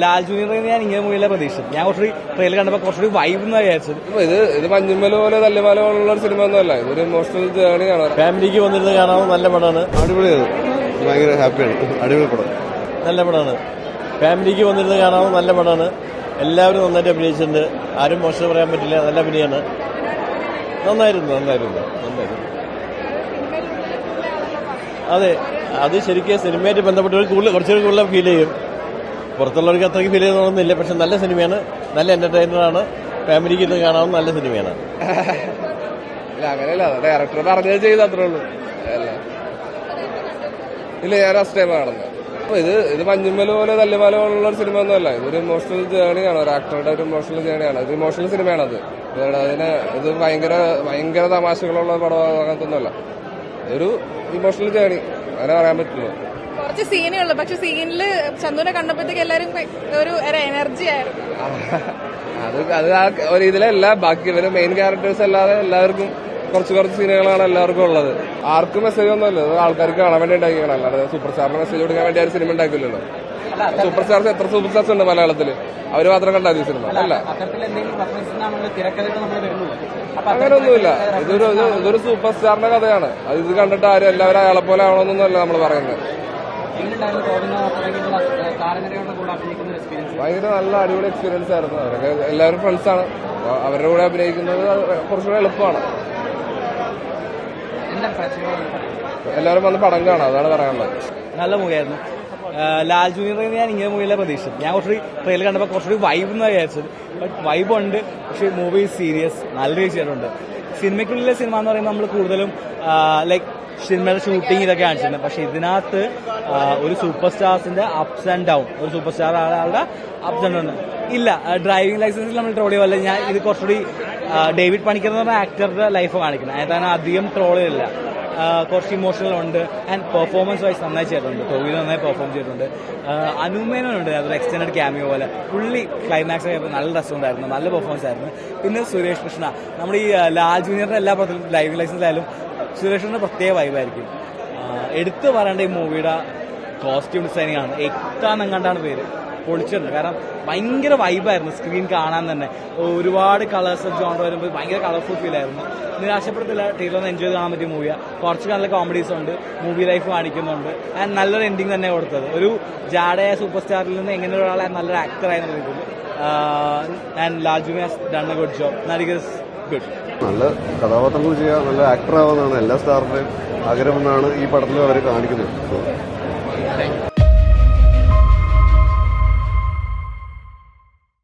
Lal junior ഞാൻ ഇങ്ങനെ മൂവിയിലെ പ്രതീക്ഷിച്ചത്. ഞാൻ കുറച്ചുകൂടി ട്രെയിലർ കണ്ടപ്പോൾ കുറച്ചുകൂടി വൈബ് എന്ന് വിചാരിച്ചത്. ഇത് ഇത് മഞ്ഞുമ്മൽ പോലെ തല്ലുമല പോലുള്ള ഒരു സിനിമ ഒന്നുമല്ല. ഇതൊരു ഇമോഷണൽ ജേണിയാണ് ഫാമിലിക്ക് വന്നിരുന്ന് കാണാൻ നല്ല പടമാണ്. അടിപൊളിയാണ് ഭയങ്കര ഹാപ്പിയാണ്. അടിപൊളി പടം. നല്ല പടമാണ്. ഫാമിലിക്ക് വന്നിരുന്ന് കാണാൻ നല്ല പടമാണ്. എല്ലാവരും നന്നായിട്ട് അഭിനയിച്ചിട്ടുണ്ട്. ആരും മോശം പറയാൻ പറ്റില്ല. നല്ല അഭിനയമാണ്. നന്നായിരുന്നു നന്നായിരുന്നു നന്നായിരുന്നു. അതെ അത് ശരിക്കും സിനിമയായിട്ട് ബന്ധപ്പെട്ട് കൂടുതൽ കുറച്ചുകൂടി കൂടുതൽ ഫീൽ ചെയ്യും. പുറത്തുള്ളവർക്ക് അത്രയ്ക്ക് ഫീൽ ചെയ്യുന്നൊന്നുമില്ല പക്ഷെ നല്ല സിനിമയാണ്. നല്ല എന്റർടൈനറാണ് ഫാമിലിക്ക് ഇരുന്ന് കാണാവുന്ന നല്ല സിനിമയാണ്. അങ്ങനെയല്ല. ഡയറക്ടർ പറഞ്ഞത് ചെയ്ത് അത്രേ ഉള്ളൂ. ഇല്ല ഞാൻ ഫസ്റ്റ് കാണുന്നത്. അപ്പൊ ഇത് ഇത് മഞ്ഞുമ്മൽ പോലെ തല്ലുമല പോലുള്ള ഒരു സിനിമ ഒന്നുമല്ല. ഇതൊരു ഇമോഷണൽ ജേണിയാണ് ഒരു ആക്ടറുടെ ഒരു ഇമോഷണൽ ജേണിയാണ് ഒരു ഇമോഷണൽ സിനിമയാണ് അത് അതിന് ഇത് ഭയങ്കര ഭയങ്കര തമാശകളുള്ള പടം അങ്ങനത്തെ ഒന്നുമല്ല. ഒരു ഇമോഷണൽ ജേണി അങ്ങനെ പറയാൻ പറ്റുള്ളൂ. കുറച്ച് സീനേ ഉള്ളൂ പക്ഷെ സീനിൽ ചന്ദുനെ കണ്ടപ്പോഴത്തേക്ക് എല്ലാരും ഒരു എനർജി ആയിരുന്നു. അത് അത് ആ ഒരു ഇതിലല്ല. ബാക്കി ഇവർ മെയിൻ ക്യാരക്ടേഴ്സ് അല്ലാതെ എല്ലാവർക്കും കുറച്ച് കുറച്ച് സീനുകളാണ് എല്ലാവർക്കും ഉള്ളത്. ആർക്കും മെസ്സേജ് ഒന്നുമല്ല. ഇത് ആൾക്കാർക്ക് കാണാൻ വേണ്ടി ഉണ്ടാക്കിയാണ് അല്ലാതെ സൂപ്പർ സ്റ്റാറിന് മെസ്സേജ് കൊടുക്കാൻ വേണ്ടി ആരും സിനിമ ഉണ്ടാക്കില്ലല്ലോ. സൂപ്പർ സ്റ്റാർസ് എത്ര സൂപ്പർ സ്റ്റാർസ് ഉണ്ട് മലയാളത്തിൽ അവർ മാത്രം കണ്ടാൽ മതി സിനിമ അല്ല അങ്ങനെയൊന്നുമില്ല ഇതൊരു ഇത് ഇതൊരു സൂപ്പർ സ്റ്റാറിന്റെ കഥയാണ്. അത് ഇത് കണ്ടിട്ട് ആരും എല്ലാവരും അയാളെ പോലെ ആവണമെന്നൊന്നുമല്ല നമ്മൾ പറയുന്നത്. ഭയങ്കര നല്ല അടിപൊളി എക്സ്പീരിയൻസ് ആയിരുന്നു. അവരൊക്കെ എല്ലാവരും ഫ്രണ്ട്സ് ആണ്. അപ്പൊ അവരുടെ കൂടെ അഭിനയിക്കുന്നത് കുറച്ചുകൂടെ എളുപ്പമാണ്. എല്ലാവരും വന്ന് പടം കാണാം. അതാണ് പറയാനുള്ളത്. നല്ല മൂവിയായിരുന്നു. ലാൽ ജൂനിയർ ഞാൻ ഇങ്ങനെ മൂവിയിലെ പ്രതീക്ഷിച്ചത്. ഞാൻ കുറച്ചുകൂടി ട്രെയിലർ കണ്ടപ്പോൾ കുറച്ചുകൂടി വൈബ് എന്ന് വിചാരിച്ചത്. ബട്ട് വൈബ് ഉണ്ട്. പക്ഷെ മൂവി സീരിയസ് നല്ല രീതിയിലുണ്ട് സിനിമയ്ക്കുള്ളിലെ സിനിമ എന്ന് പറയുമ്പോൾ നമ്മൾ കൂടുതലും ലൈക്ക് സിനിമയുടെ ഷൂട്ടിംഗ് ഇതൊക്കെ കാണിച്ചിട്ടുണ്ട് പക്ഷെ ഇതിനകത്ത് ഒരു സൂപ്പർ സ്റ്റാർസിന്റെ അപ്സ് ആൻഡ് ഡൗൺ ഒരു സൂപ്പർ സ്റ്റാർ ആളുടെ അപ്സ് ആൻഡ് ഡൗൺ ഇല്ല ഡ്രൈവിംഗ് ലൈസൻസിൽ നമ്മൾ ട്രോൾ ചെയ്യുമല്ല ഞാൻ ഇത് കുറച്ചുകൂടി ഡേവിഡ് പണിക്കർ എന്ന് പറഞ്ഞ ആക്ടറുടെ ലൈഫ് കാണിക്കുന്നത്. അതായത് അധികം ആ, കുറച്ച് ഇമോഷണൽ ഉണ്ട് ആൻഡ് പെർഫോമൻസ് വൈസ് നന്നായി ചെയ്തിട്ടുണ്ട്. ടോവിൽ നന്നായി പെർഫോം ചെയ്തിട്ടുണ്ട്. അനുമേനുണ്ട് അതൊരു എക്സ്റ്റൻഡ് ക്യാമിയോ പോലെ. പുള്ളി ക്ലൈമാക്സ് ആയപ്പോൾ നല്ല രസമുണ്ടായിരുന്നു. നല്ല പെർഫോമൻസ് ആയിരുന്നു. പിന്നെ സുരേഷ് കൃഷ്ണ. നമ്മുടെ ഈ ലാൽ ജൂനിയറിന്റെ എല്ലാ പടത്തിലും ഡ്രൈവിംഗ് ലൈസൻസിലായാലും സുരേഷ് കൃഷ്ണന്റെ പ്രത്യേക വൈബായിരിക്കും എടുത്തു പറയേണ്ട ഈ മൂവിയുടെ കോസ്റ്റ്യൂം ഡിസൈനിങ് ആണ്. എക്താന്നെങ്ങാണ്ടാണ് പേര്. പൊളിച്ചിട്ടുണ്ട് കാരണം ഭയങ്കര വൈബായിരുന്നു സ്ക്രീൻ കാണാൻ തന്നെ. ഒരുപാട് കളേഴ്സ് ജോണ്ടർ വരുമ്പോൾ ഭയങ്കര കളർഫുൾ ഫീൽ ആയിരുന്നു. നിരാശപ്പെടുത്തില്ല ടീലർ ഒന്ന് എൻജോയ് കാണാൻ പറ്റിയ മൂവിയാണ് കുറച്ച് നല്ല കോമഡീസ് ഉണ്ട്. മൂവി ലൈഫ് കാണിക്കുന്നുണ്ട്. ആൻഡ് നല്ലൊരു എൻഡിങ് തന്നെ കൊടുത്തത്. ഒരു ജാഡയ സൂപ്പർ സ്റ്റാറിൽ നിന്ന് എങ്ങനെ ഒരാളെ നല്ലൊരു ആയി രീതിയിൽ and Laju has done a good job നരികസ് good നല്ല കഥാപാത്രങ്ങൾ ചെയ്യാൻ നല്ല ആക്ടർ ആവുന്നതാണ് എല്ലാ സ്റ്റാറിന്റെയും ആഗ്രഹമെന്നാണ് ഈ പടത്തിൽ അവർ കാണിക്കുന്നത്.